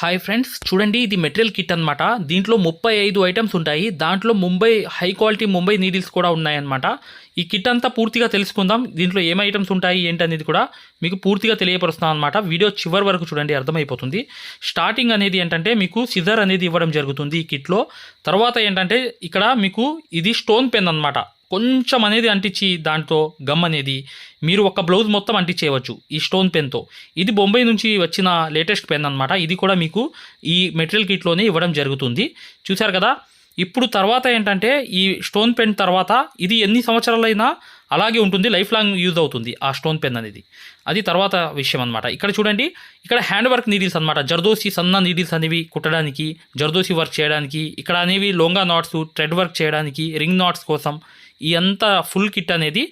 Hi friends చూడండి ఇది material kit అన్నమాట. దీంట్లో ముప్పై ఐదు ఐటమ్స్ ఉంటాయి. దాంట్లో Mumbai high quality Mumbai needles కూడా ఉన్నాయన్నమాట. ఈ కిట్ అంతా పూర్తిగా తెలుసుకుందాం. దీంట్లో ఏం ఐటమ్స్ ఉంటాయి ఏంటి అనేది కూడా మీకు పూర్తిగా తెలియపరుస్తున్నాను అనమాట వీడియో చివరి వరకు చూడండి అర్థమైపోతుంది. స్టార్టింగ్ అనేది ఏంటంటే మీకు సిజర్ అనేది ఇవ్వడం జరుగుతుంది ఈ కిట్లో తర్వాత ఏంటంటే ఇక్కడ మీకు ఇది స్టోన్ పెన్ అనమాట కొంచెం అనేది అంటించి దాంట్లో గమ్ అనేది మీరు ఒక బ్లౌజ్ మొత్తం అంటించేయవచ్చు ఈ స్టోన్ పెన్తో. ఇది బొంబాయి నుంచి వచ్చిన లేటెస్ట్ పెన్ అనమాట ఇది కూడా మీకు ఈ మెటీరియల్ కిట్లోనే ఇవ్వడం జరుగుతుంది. చూశారు కదా? ఇప్పుడు తర్వాత ఏంటంటే ఈ స్టోన్ పెన్ తర్వాత ఇది ఎన్ని సంవత్సరాలైనా అలాగే ఉంటుంది లైఫ్ లాంగ్ యూజ్ అవుతుంది ఆ స్టోన్ పెన్ అనేది. అది తర్వాత విషయం అనమాట ఇక్కడ చూడండి ఇక్కడ హ్యాండ్ వర్క్ నీడిల్స్ అనమాట జర్దోసి సన్న నీడిల్స్ అనేవి కుట్టడానికి జర్దోసి వర్క్ చేయడానికి ఇక్కడ అనేవి లోంగా నాట్స్ థ్రెడ్ వర్క్ చేయడానికి రింగ్ నాట్స్ కోసం ఈ అంతా ఫుల్ కిట్ అనేది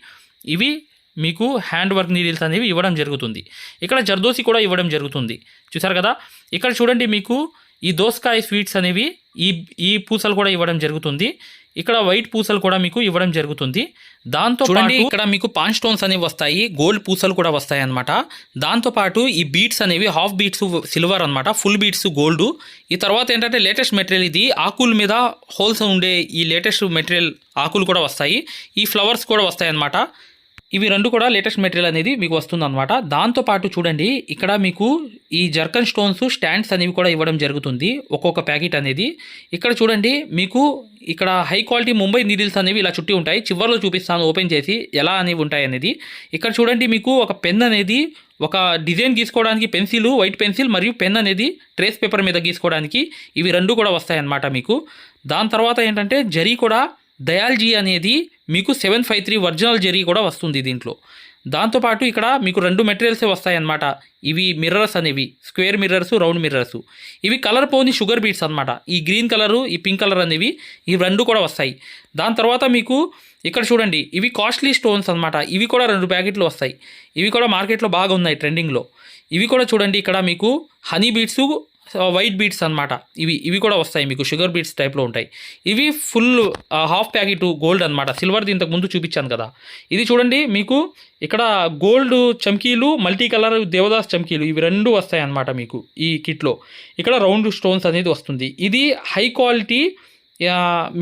ఇవి మీకు హ్యాండ్ వర్క్ నీడిల్స్ అనేవి ఇవ్వడం జరుగుతుంది. ఇక్కడ జర్దోసి కూడా ఇవ్వడం జరుగుతుంది. చూసారు కదా? ఇక్కడ చూడండి మీకు ఈ దోసకాయ స్వీట్స్ అనేవి ఈ ఈ పూసలు కూడా ఇవ్వడం జరుగుతుంది. ఇక్కడ వైట్ పూసలు కూడా మీకు ఇవ్వడం జరుగుతుంది. దాంతో చూడండి ఇక్కడ మీకు పాన్ స్టోన్స్ అనేవి వస్తాయి గోల్డ్ పూసలు కూడా వస్తాయి అనమాట దాంతో పాటు ఈ బీట్స్ అనేవి హాఫ్ బీట్స్ సిల్వర్ అన్నమాట ఫుల్ బీట్స్ గోల్డ్. ఈ తర్వాత ఏంటంటే లేటెస్ట్ మెటీరియల్ ఇది ఆకుల మీద హోల్స్ ఉండే ఈ లేటెస్ట్ మెటీరియల్ ఆకులు కూడా వస్తాయి. ఈ ఫ్లవర్స్ కూడా వస్తాయి అన్నమాట. ఇవి రెండు కూడా లేటెస్ట్ మెటీరియల్ అనేది మీకు వస్తుందన్నమాట. దాంతోపాటు చూడండి ఇక్కడ మీకు ఈ జర్కన్ స్టోన్స్ స్టాండ్స్ అనేవి కూడా ఇవ్వడం జరుగుతుంది ఒక్కొక్క ప్యాకెట్ అనేది. ఇక్కడ చూడండి మీకు ఇక్కడ హై క్వాలిటీ ముంబై నీడిల్స్ అనేవి ఇలా చుట్టి ఉంటాయి. చివరిలో చూపిస్తాను ఓపెన్ చేసి ఎలా అనేవి ఉంటాయి అనేది. ఇక్కడ చూడండి మీకు ఒక పెన్ అనేది ఒక డిజైన్ గీసుకోవడానికి పెన్సిల్ వైట్ పెన్సిల్ మరియు పెన్ అనేది ట్రేస్ పేపర్ మీద గీసుకోవడానికి ఇవి రెండు కూడా వస్తాయి అన్నమాట మీకు. దాని తర్వాత ఏంటంటే జరీ కూడా దయాల్జీ అనేది మీకు seven five three original zari కూడా వస్తుంది దీంట్లో. దాంతోపాటు ఇక్కడ మీకు రెండు మెటీరియల్సే వస్తాయన్నమాట. ఇవి మిర్రర్స్ అనేవి. Square mirrors round mirrors. ఇవి కలర్ పోని షుగర్ బీట్స్ అన్నమాట. ఈ గ్రీన్ కలరు ఈ పింక్ కలర్ అనేవి ఈ రెండు కూడా వస్తాయి. దాని తర్వాత మీకు ఇక్కడ చూడండి. ఇవి కాస్ట్లీ స్టోన్స్ అనమాట ఇవి కూడా రెండు ప్యాకెట్లు వస్తాయి. ఇవి కూడా మార్కెట్లో బాగా ఉన్నాయి ట్రెండింగ్లో. ఇవి కూడా చూడండి. ఇక్కడ మీకు హనీ బీట్స్ వైట్ బీట్స్ అన్నమాట. ఇవి ఇవి కూడా వస్తాయి మీకు షుగర్ బీట్స్ టైప్లో ఉంటాయి. ఇవి ఫుల్ హాఫ్ ప్యాకెట్ గోల్డ్ అన్నమాట. సిల్వర్ది ఇంతకు ముందు చూపించాను కదా. ఇది చూడండి మీకు ఇక్కడ గోల్డ్ చమ్కీలు మల్టీ కలర్ దేవదాస్ చమ్కీలు ఇవి రెండు వస్తాయి అన్నమాట మీకు ఈ కిట్లో ఇక్కడ రౌండ్ స్టోన్స్ అనేది వస్తుంది. ఇది హై క్వాలిటీ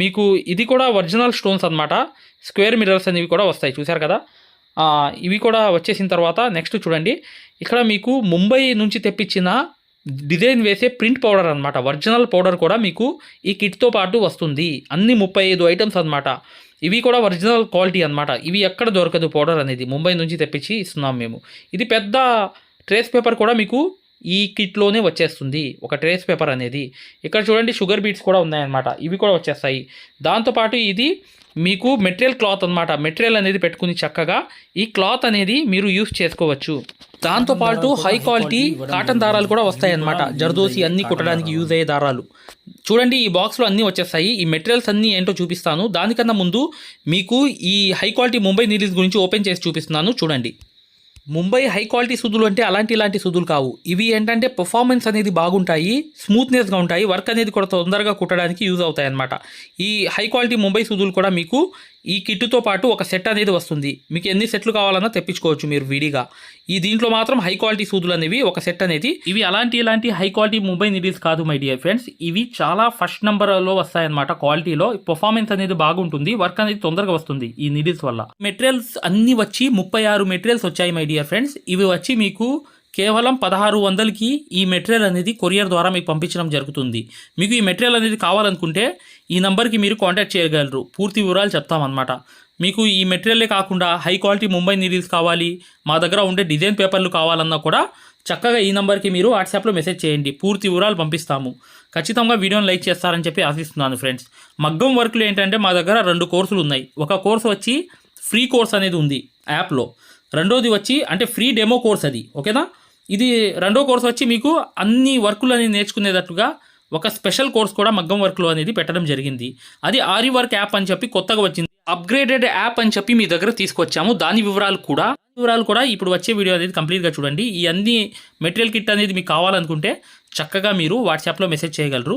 మీకు ఇది కూడా ఒరిజినల్ స్టోన్స్ అన్నమాట. స్క్వేర్ మిర్రర్స్ అనేవి కూడా వస్తాయి చూశారు కదా? ఇవి కూడా వచ్చేసిన తర్వాత నెక్స్ట్ చూడండి. ఇక్కడ మీకు ముంబై నుంచి తెప్పించిన డిజైన్ వేసే ప్రింట్ పౌడర్ అనమాట ఒరిజినల్ పౌడర్ కూడా మీకు ఈ కిట్తో పాటు వస్తుంది. అన్ని ముప్పై ఐదు ఐటమ్స్ అనమాట ఇవి కూడా ఒరిజినల్ క్వాలిటీ అనమాట ఇవి ఎక్కడ దొరకదు పౌడర్ అనేది. ముంబై నుంచి తెప్పించి ఇస్తున్నాం మేము. ఇది పెద్ద ట్రేస్ పేపర్ కూడా మీకు ఈ కిట్లోనే వచ్చేస్తుంది. ఒక ట్రేస్ పేపర్ అనేది. ఇక్కడ చూడండి షుగర్ బీట్స్ కూడా ఉన్నాయన్నమాట. ఇవి కూడా వచ్చేస్తాయి. దాంతోపాటు ఇది మీకు మెటీరియల్ క్లాత్ అన్నమాట. మెటీరియల్ అనేది పెట్టుకుని చక్కగా ఈ క్లాత్ అనేది మీరు యూస్ చేసుకోవచ్చు. దాంతోపాటు హై క్వాలిటీ కాటన్ దారాలు కూడా వస్తాయి అన్నమాట. జర్దోసి అన్ని కుట్టడానికి యూజ్ అయ్యే దారాలు. చూడండి ఈ బాక్స్లో అన్నీ వచ్చేస్తాయి. ఈ మెటీరియల్స్ అన్నీ ఏంటో చూపిస్తాను. దానికన్నా ముందు మీకు ఈ హై క్వాలిటీ ముంబై నీడిల్స్ గురించి ఓపెన్ చేసి చూపిస్తున్నాను. చూడండి. ముంబై హై క్వాలిటీ సుదులు అంటే అలాంటి ఇలాంటి సుదులు కావు. ఇవి ఏంటంటే పర్ఫార్మెన్స్ అనేది బాగుంటాయి స్మూత్నెస్గా ఉంటాయి వర్క్ అనేది కూడా తొందరగా కుట్టడానికి యూజ్ అవుతాయి అన్నమాట ఈ హై క్వాలిటీ ముంబై సుదులు కూడా మీకు ఈ కిట్టుతో పాటు ఒక సెట్ అనేది వస్తుంది. మీకు ఎన్ని సెట్లు కావాలన్నా తెప్పించుకోవచ్చు మీరు విడిగా. ఈ దీంట్లో మాత్రం హై క్వాలిటీ సూదులు అనేవి ఒక సెట్ అనేది. ఇవి అలాంటి ఇలాంటి హై క్వాలిటీ ముంబై నీడిల్స్ కాదు మై డియర్ ఫ్రెండ్స్ ఇవి చాలా ఫస్ట్ నెంబర్లో వస్తాయన్నమాట క్వాలిటీలో పర్ఫార్మెన్స్ అనేది బాగుంటుంది. వర్క్ అనేది తొందరగా వస్తుంది ఈ నీడిల్స్ వల్ల. మెటీరియల్స్ అన్ని వచ్చి ముప్పై ఆరు మెటీరియల్స్ వచ్చాయి మై డియర్ ఫ్రెండ్స్ ఇవి వచ్చి మీకు కేవలం పదహారు వందలకి ఈ మెటీరియల్ అనేది కొరియర్ ద్వారా మీకు పంపించడం జరుగుతుంది. మీకు ఈ మెటీరియల్ అనేది కావాలనుకుంటే ఈ నంబర్కి మీరు కాంటాక్ట్ చేయగలరు. పూర్తి వివరాలు చెప్తామన్నమాట. మీకు ఈ మెటీరియలే కాకుండా హై క్వాలిటీ ముంబై నీడిల్స్ కావాలి మా దగ్గర ఉండే డిజైన్ పేపర్లు కావాలన్నా కూడా చక్కగా ఈ నంబర్కి మీరు వాట్సాప్లో మెసేజ్ చేయండి. పూర్తి వివరాలు పంపిస్తాము. ఖచ్చితంగా వీడియోని లైక్ చేస్తారని చెప్పి ఆశిస్తున్నాను ఫ్రెండ్స్. మగ్గం వర్క్లు ఏంటంటే మా దగ్గర రెండు కోర్సులు ఉన్నాయి. ఒక కోర్సు వచ్చి ఫ్రీ కోర్స్ అనేది ఉంది యాప్లో. రెండోది వచ్చి అంటే ఫ్రీ డెమో కోర్స్ అది. ఓకేనా? ఇది రెండో కోర్స్ వచ్చి మీకు అన్ని వర్కులు అనేది నేర్చుకునేటట్టుగా ఒక స్పెషల్ కోర్స్ కూడా మగ్గం వర్క్లో అనేది పెట్టడం జరిగింది. అది ఆరి వర్క్ యాప్ అని చెప్పి కొత్తగా వచ్చింది. అప్గ్రేడెడ్ యాప్ అని చెప్పి మీ దగ్గర తీసుకొచ్చాము. దాని వివరాలు కూడా వివరాలు కూడా ఇప్పుడు వచ్చే వీడియో అనేది కంప్లీట్గా చూడండి. ఈ అన్ని మెటీరియల్ కిట్ అనేది మీకు కావాలనుకుంటే చక్కగా మీరు వాట్సాప్లో మెసేజ్ చేయగలరు.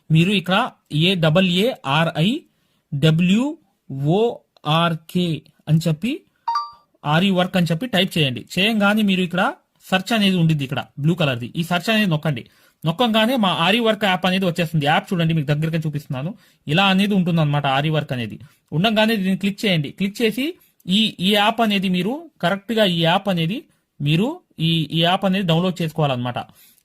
మీరు ఇక్కడ A double A R I W O R K అని చెప్పి ఆరి వర్క్ అని చెప్పి టైప్ చేయండి. చేయంగానే మీరు ఇక్కడ సెర్చ్ అనేది ఉండిద్ది ఇక్కడ బ్లూ కలర్ది. ఈ సెర్చ్ అనేది నొక్కండి. నొక్కంగానే మా ఆరి వర్క్ యాప్ అనేది వచ్చేస్తుంది. యాప్ చూడండి మీకు దగ్గరగా చూపిస్తున్నాను. ఇలా అనేది ఉంటుంది అనమాట ఆరి వర్క్ అనేది. ఉండగానే దీన్ని క్లిక్ చేయండి. క్లిక్ చేసి ఈ ఈ యాప్ అనేది మీరు కరెక్ట్గా ఈ యాప్ అనేది మీరు ఈ ఈ యాప్ అనేది డౌన్లోడ్ చేసుకోవాలన్నమాట.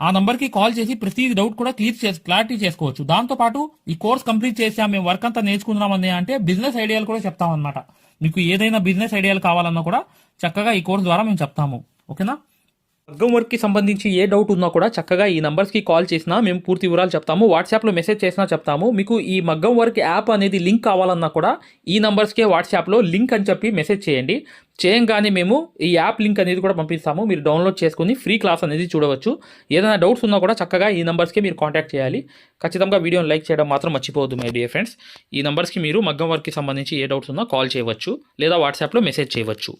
ఆ నంబర్కి కాల్ చేసి ప్రతి డౌట్ కూడా క్లియర్ చేసి క్లారిటీ చేసుకోవచ్చు. దాంతో పాటు ఈ కోర్స్ కంప్లీట్ చేసాం మేము వర్క్ అంతా నేర్చుకుందామని అంటే బిజినెస్ ఐడియాలు కూడా చెప్తామన్నమాట. మీకు ఏదైనా బిజినెస్ ఐడియాలు కావాలన్నా కూడా చక్కగా ఈ కోర్స్ ద్వారా మేము చెప్తాము. ఓకేనా? మగ్గం వర్క్కి సంబంధించి ఏ డౌట్ ఉన్నా కూడా చక్కగా ఈ నంబర్స్కి కాల్ చేసినా మేము పూర్తి వివరాలు చెప్తాము. వాట్సాప్లో మెసేజ్ చేసినా చెప్తాము. మీకు ఈ మగ్గం వర్క్ యాప్ అనేది లింక్ కావాలన్నా కూడా ఈ నంబర్స్కే వాట్సాప్లో లింక్ అని చెప్పి మెసేజ్ చేయండి. చేయంగానే మేము ఈ యాప్ లింక్ అనేది కూడా పంపిస్తాము. మీరు డౌన్లోడ్ చేసుకుని ఫ్రీ క్లాస్ అనేది చూడవచ్చు. ఏదైనా డౌట్స్ ఉన్నా కూడా చక్కగా ఈ నంబర్స్కి మీరు కాంటాక్ట్ చేయాలి. ఖచ్చితంగా వీడియోని లైక్ చేయడం మాత్రం మర్చిపోవద్దు మై డియర్ ఫ్రెండ్స్. ఈ నెంబర్స్కి మీరు మగ్గం వర్క్కి సంబంధించి ఏ డౌట్స్ ఉన్నా కాల్ చేయవచ్చు లేదా వాట్సాప్లో మెసేజ్ చేయవచ్చు.